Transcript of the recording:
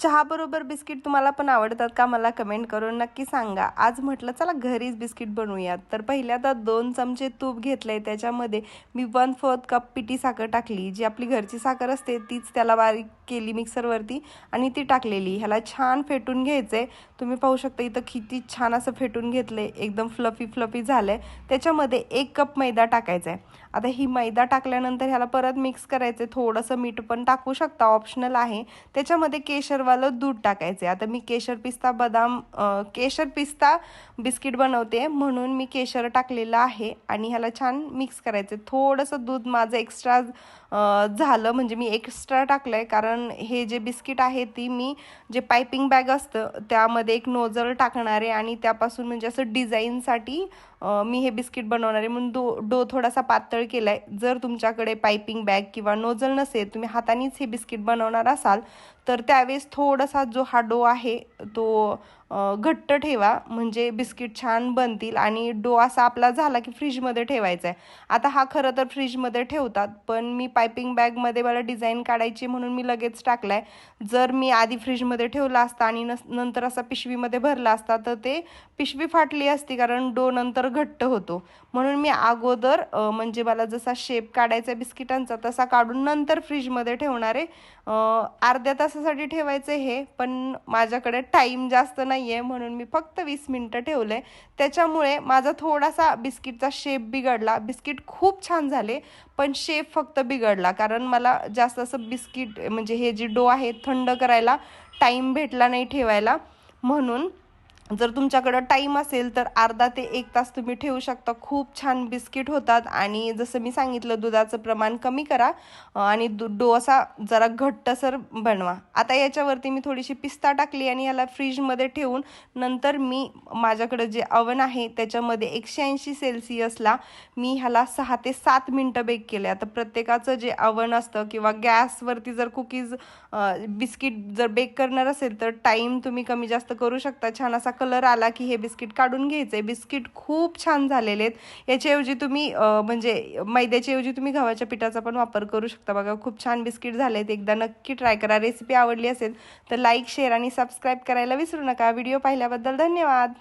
चहाबरोबर biscuit तुम्हाला पण आवडतात का मला कमेंट करून नक्की सांगा. आज म्हटलं चला घरीच बिस्किट बनवूयात. तर पहिल्यांदा दोन चमचे तूप घेतले त्याच्यामध्ये मी वन फोर्थ कप पिटी साखर टाकली. जी आपली घरची साखर असते तीच त्याला बारीक केली मिक्सरवरती आणि ती टाकलेली. ह्याला छान फेटून घ्यायचं आहे तुम्ही पाहू शकता इथं किती छान असं फेटून घेतलं आहे एकदम फ्लफी फ्लफी झालं आहे त्याच्यामध्ये एक कप मैदा टाकायचा आहे आता ही मैदा टाकल्यानंतर ह्याला परत मिक्स करायचं आहे थोडंसं मीठ पण टाकू शकता ऑप्शनल आहे. त्याच्यामध्ये केशर केशरवालं दूध टाकायचं. आहे आता मी केशर पिस्ता बदाम केशर पिस्ता बिस्किट बनवते म्हणून मी केशर टाकलेलं आहे आणि ह्याला छान मिक्स करायचं. आहे थोडंसं दूध माझं एक्स्ट्रा झालं म्हणजे मी एक्स्ट्रा टाकलं आहे कारण हे जे बिस्किट आहे ती मी जे पायपिंग बॅग असतं त्यामध्ये एक नोजल टाकणार आहे आणि त्यापासून म्हणजे असं डिझाईनसाठी मी हे बिस्किट बनवणार आहे म्हणून दो डो थोडासा पातळ केला आहे जर तुमच्याकडे पायपिंग बॅग किंवा नोजल नसेल तुम्ही हातानेच हे बिस्किट बनवणार असाल तर त्यावेळेस थोडासा जो हा डो आहे तो घट्ट ठेवा. म्हणजे बिस्किट छान बनतील आणि डो असा आपला झाला की फ्रीजमध्ये ठेवायचा आहे आता हा खरं तर फ्रीजमध्ये ठेवतात पण मी पायपिंग बॅगमध्ये मला डिझाईन काढायची म्हणून मी लगेच टाकला आहे जर मी आधी फ्रीजमध्ये ठेवला असता आणि नंतर असा पिशवीमध्ये भरला असता तर ते पिशवी फाटली असती कारण डो नंतर घट्ट होतो. म्हणून मी अगोदर म्हणजे मला जसा शेप काढायचा बिस्किटांचा तसा काढून नंतर फ्रीजमध्ये ठेवणारे अर्ध्या तासासाठी ठेवायचं हे पण माझ्याकडे टाईम जास्त नाही आहे म्हणून मी फक्त वीस मिनटं ठेवलं. आहे त्याच्यामुळे माझा थोडासा बिस्किटचा शेप बिघडला. बिस्किट खूप छान झाले पण शेप फक्त बिघडला. कारण मला जास्त असं बिस्किट म्हणजे हे जी डो आहे थंड करायला टाईम भेटला नाही ठेवायला. म्हणून जर तुमच्याकडं टाईम असेल तर अर्धा ते एक तास तुम्ही ठेवू शकता. खूप छान बिस्किट होतात आणि जसं मी सांगितलं दुधाचं प्रमाण कमी करा आणि दु डो असा जरा घट्टसर बनवा. आता याच्यावरती मी थोडीशी पिस्ता टाकली आणि याला फ्रीजमध्ये ठेवून नंतर मी माझ्याकडं जे अवन आहे त्याच्यामध्ये एकशे ऐंशी सेल्सिअसला मी ह्याला सहा ते सात मिनटं बेक केले आता प्रत्येकाचं जे अवन असतं किंवा गॅसवरती जर कुकीज बिस्किट जर बेक करणार असेल तर टाईम तुम्ही कमी जास्त करू शकता. छान असा कलर आला की हे बिस्किट काढून घ्यायचे बिस्किट खूप छान झालेले आहेत. याच्याऐवजी तुम्ही म्हणजे मैद्याच्याऐवजी तुम्ही गव्हाच्या पिठाचा पण वापर करू शकता बघा. खूप छान बिस्किट झाले आहेत एकदा नक्की ट्राय करा. रेसिपी आवडली असेल तर लाईक शेअर आणि सबस्क्राईब करायला विसरू नका. व्हिडिओ पाहिल्याबद्दल धन्यवाद.